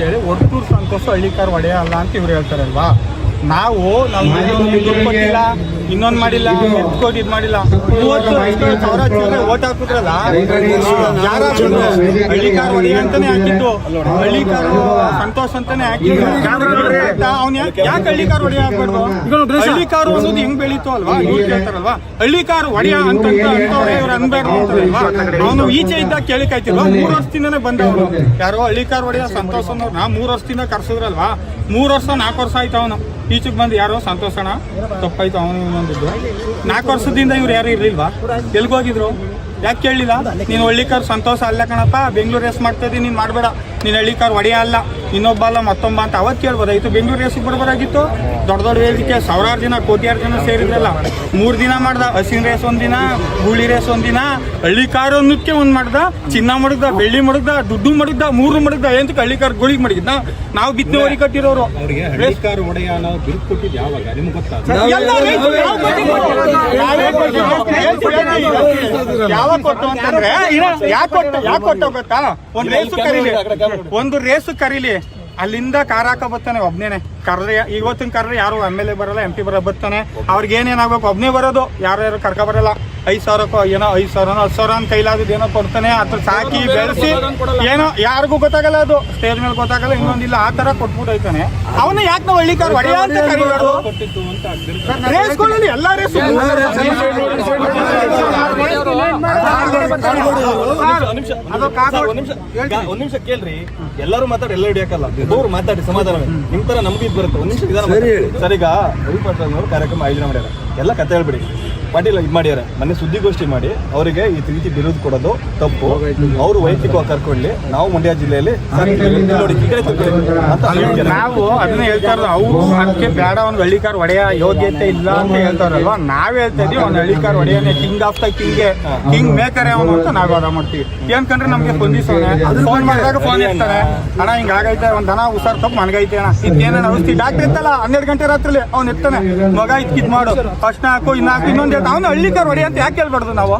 ಕೇಳಿ ಒಟ್ಟು ಸಂತೋಷ ಹಳ್ಳಿಕಾರ ಒಡೆಯ ಅಲ್ಲ ಅಂತ ಇವ್ರು ಹೇಳ್ತಾರಲ್ವಾ? ನಾವು ನಾವು ದುಡ್ಡು ಕೊಟ್ಟಿಲ್ಲ ಇನ್ನೊಂದ್ ಮಾಡಿಲ್ಲ ಕೋಟ್ ಇದ್ ಮಾಡಿಲ್ಲ ಮೂವತ್ತು ಸಾವಿರ ಜನ ಓಟ್ ಹಾಕಿದ್ರಲ್ಲ ಯಾರು ಹಳ್ಳಿ ಕಾರ್ ಒಡೆಯ ಅಂತಾನೆ ಹಾಕಿದ್ದು ಹಳ್ಳಿಕಾರ್ ಸಂತೋಷ್ ಅಂತಾನೆ ಹಾಕಿದ್ದು ಅವ್ನ ಯಾಕೆ ಹಳ್ಳಿಕಾರ್ ಒಡೆಯ ಹಾಕ್ಬಾರ್ದು ಹಳ್ಳಿಕಾರು ಅನ್ನೋದು ಹೆಂಗ್ ಬೆಳೀತು ಅಲ್ವಾ ಇವ್ರು ಹಳ್ಳಿ ಕಾರ್ ಒಡೆಯ ಅಂತ ಇವ್ರು ಅನ್ಬಾರ್ದು ಅಂತಾರಲ್ವಾ ಅವನು ಈಚೆ ಇದ್ದಾಗ ಕೇಳಿಕಾಯ್ತಿಲ್ವಾ ಮೂರು ವರ್ಷದಿಂದನೇ ಬಂದವನು ಯಾರೋ ಹಳ್ಳಿ ಕಾರ್ ಒಡೆಯ ಸಂತೋಷ್ ನಾ ಮೂರು ವರ್ಷದಿಂದ ಕರ್ಸಿದ್ರಲ್ವಾ ಮೂರು ವರ್ಷ ನಾಲ್ಕು ವರ್ಷ ಆಯ್ತು ಅವನು ಈಚೆಗೆ ಬಂದು ಯಾರೋ ಸಂತೋಷಣ ತಪ್ಪಾಯ್ತು, ಅವನು ಇನ್ನೊಂದಿದ್ದು ನಾಲ್ಕು ವರ್ಷದಿಂದ ಇವ್ರು ಯಾರು ಇರ್ಲಿಲ್ವಾ? ಎಲ್ಗೋಗಿದ್ರು ಯಾಕೆ ಕೇಳಲಿಲ್ಲ? ನೀನು ಹಳ್ಳಿಕಾರ್ ಸಂತೋಷ ಅಲ್ಲ ಕಣಪ್ಪ, ಬೆಂಗಳೂರು ರೇಸ್ ಮಾಡ್ತಾ ಇದ್ದೀನಿ ನೀನು ಮಾಡಬೇಡ. ನೀನು ಹಳ್ಳಿಕಾರ್ ಒಡೆಯ ಅಲ್ಲ. ಇನ್ನೊಬ್ಬ ಅಲ್ಲ ಮತ್ತೊಬ್ಬ ಅಂತ ಅವತ್ತು ಇದು ಬೆಂಗಳೂರು ರೇಸಿಗೆ ಬರ್ಬೋದಾಗಿತ್ತು ದೊಡ್ಡ ದೊಡ್ಡ ವೇದಿಕೆ ಸಾವಿರಾರು ಜನ ಕೋಟ್ಯಾರು ಜನ ಸೇರಿದ್ರಲ್ಲ. ಮೂರು ದಿನ ಮಾಡ್ದ ಹಸಿನ ರೇಸ್ ಒಂದಿನ ಗೂಳಿ ರೇಸ್ ಒಂದಿನ ಹಳ್ಳಿಕಾರ್ ಒಂದಕ್ಕೆ ಒಂದು ಮಾಡ್ದ ಚಿನ್ನ ಮಡಗ್ದ ಬೆಳ್ಳಿ ಮಡಗ್ದ ದುಡ್ಡು ಮಡಗ್ದ ಮೂರು ಮಡಗ್ದ ಎಂತ ಹಳ್ಳಿ ಕಾರ್ ಗೋಳಿಗೆ ಮಡಗಿದ್ದ ನಾವು ಬಿತ್ತನೆ ಹೊರಿ ಕಟ್ಟಿರೋರು. ಯಾವಾಗ? ಕೊಟ್ಟು ಅಂತಂದ್ರೆ ಯಾಕೆ ಕೊಟ್ಟು ಯಾಕೆ ಕೊಟ್ಟ ಗೊತ್ತಾ? ಒಂದು ರೇಸು ಕರೀಲಿ. ಒಂದು ರೇಸು ಕರೀಲಿ. ಅಲ್ಲಿಂದ ಕಾರ್ ಹಾಕ ಬರ್ತಾನೆ ಒಬ್ನೇನೆ. ಕರ್ರೆ ಇವತ್ತಿನ ಕರ್ರೆ ಯಾರು ಎಂ ಎಲ್ ಎ ಬರಲ್ಲ ಎಂ ಪಿ ಬರ ಬರ್ತಾನೆ. ಅವ್ರಿಗೆ ಏನೇನಾಗಬೇಕು ಒಬ್ನೇ ಬರೋದು. ಯಾರು ಯಾರು ಕರ್ಕ ಬರಲ್ಲ. ಐದ್ ಸಾವಿರಕ್ಕೋ ಏನೋ ಐದ್ ಸಾವಿರ ಹತ್ತು ಸಾವಿರ ಅಂತ ಏನೋ ಕೊಡ್ತಾನೆ. ಅದ್ರ ಸಾಕಿ ಬೆಳೆಸಿ ಏನೋ ಯಾರಿಗೂ ಗೊತ್ತಾಗಲ್ಲ ಅದು. ಸ್ಟೇಜ್ ಮೇಲೆ ಗೊತ್ತಾಗಲ್ಲ ಇನ್ನೊಂದಿಲ್ಲ. ಆ ತರ ಕೊಟ್ಬಿಟ್ಟು ಹೋಯ್ತಾನೆ ಅವನು ಯಾಕೆ ನಾವು ಹಳ್ಳಿ ಕಾರ್ ಹೊಡೆಯ ಅಂತ ಕರಿಬಾರ್ದು? ರೇಸ್ಗಳಲ್ಲಿ ಎಲ್ಲ ರೇಸು ಒಂದ್ ನಿಮಿಷ ಕೇಳ್ರಿ. ಎಲ್ಲರೂ ಮಾತಾಡಿ ಎಲ್ಲ ಹಿಡಿಯಕ್ಕಲ್ಲ ಅವ್ರು ಮಾತಾಡಿ ಸಮಾಧಾನವೇ ನಿಮ್ ತರ ನಮ್ಗೆ ಇದು ಬರುತ್ತೆ. ಒಂದ್ ನಿಮಿಷ. ಸರ್. ಈಗ ಅವರು ಕಾರ್ಯಕ್ರಮ ಆಯೋಜನೆ ಮಾಡ್ಯಾರ. ಎಲ್ಲ ಕತೆ ಹೇಳ್ಬಿಡಿ. ಪಾಟೀಲ್ ಇದು ಮಾಡ್ಯಾರ ಮನೆ ಸುದ್ದಿಗೋಷ್ಠಿ ಮಾಡಿ ಅವರಿಗೆ ಈ ರೀತಿ ಬಿರುದು ಕೊಡೋದು ತಪ್ಪು. ಅವರು ವೈಯಕ್ತಿಕವಾಗಿ ಕರ್ಕೊಳ್ಳಿ ನಾವು ಮಂಡ್ಯ ಜಿಲ್ಲೆಯಲ್ಲಿ ನೋಡಿ ಈ ಕಡೆ ತಿರ್ಕೊಳ್ಳಿ ಅಂತ ನಾವು ಅದನ್ನ ಹೇಳ್ತಾ ಇರೋದು ಅವರು ಅದಕ್ಕೆ ಬೇಡ ಒಂದು ಹಳ್ಳಿಕಾರ ಒಡೆಯ ಯೋಗ್ಯತೆ ಇಲ್ಲ ಅಂತ ಹೇಳ್ತಾರಲ್ವಾ? ನಾವ್ ಹೇಳ್ತಾ ಇದೀವಿ ಒಂದು ಹಳ್ಳಿಕಾರ ಒಡೆಯನೇ king of the king king maker ಅವನು ಅಂತ ನಾವು ವಾದ ಮಾಡ್ತೀವಿ. ಏನ್ಕಂದ್ರೆ ನಮ್ಗೆ ಸ್ಪಂದಿಸೋನೆ ಫೋನ್ ಮಾಡಿದಾಗ ಫೋನ್ ಇರ್ತಾನೆ. ಅಣ್ಣ ಹಿಂಗ್ ಆಗೈತೆ ಒಂದ್ ದನ ಹುಷಾರ್ ತಪ್ಪು ಮನ್ಗೈತೆ ಅಣ್ಣ. ಇದಕ್ಕೇನ ಔಷಧಿ ಡಾಕ್ಟರ್ ಇತ್ತಲ್ಲ ಹನ್ನೆರಡು ಗಂಟೆ ರಾತ್ರಿ ಅವ್ನು ಇರ್ತಾನೆ. ಮಗ ಇದ್ ಮಾಡು. ಫಸ್ಟ್ ಹಾಕು ಇನ್ನ ಹಾಕು ಇನ್ನೊಂದು ಅವನು ಹಳ್ಳಿಕಾರ ಹೊಡಿ ಅಂತ ಯಾಕೆ ಹೇಳ್ಬಾರ್ದು ನಾವು?